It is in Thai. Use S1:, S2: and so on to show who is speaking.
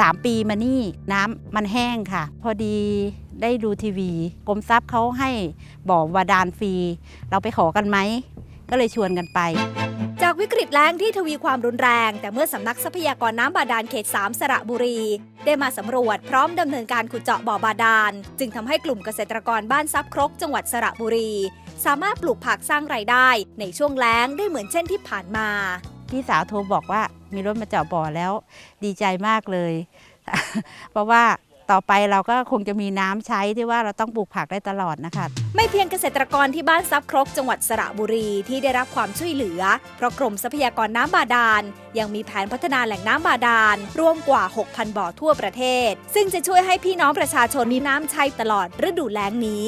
S1: 3 ปีมานี่น้ำมันแห้งค่ะ พอดีได้ดูทีวีกรมทรัพย์เขาให้บ่อบาดาลฟรี เราไปขอกันไหม ก็เลยชวนกันไป
S2: จากวิกฤตแล้งที่ทวีความรุนแรง แต่เมื่อสำนักทรัพยากรน้ำบาดาลเขต 3 สระบุรี ได้มาสำรวจพร้อมดำเนินการขุดเจาะบ่อบาดาล จึงทำให้กลุ่มเกษตรกรบ้านซับครกจังหวัดสระบุรี สามารถปลูกผักสร้างรายได้ ในช่วงแล้งได้เหมือนเช่นที่ผ่านมา
S1: พี่สาวโทรบอกว่ามีรถมาเจาะบ่อแล้ว ดีใจมากเลย เพราะว่าต่อไปเราก็คงจะมีน้ำใช้ที่ว่าเราต้องปลูกผักได้ตลอดนะคะ
S2: ไม่เพียงเกษตรกรที่บ้านซับครกจังหวัดสระบุรีที่ได้รับความช่วยเหลือ เพราะกรมทรัพยากรน้ำบาดาล ยังมีแผนพัฒนาแหล่งน้ำบาดาลรวมกว่า 6,000 บ่อทั่วประเทศ ซึ่งจะช่วยให้พี่น้องประชาชนมีน้ำใช้ตลอดฤดูแล้งนี้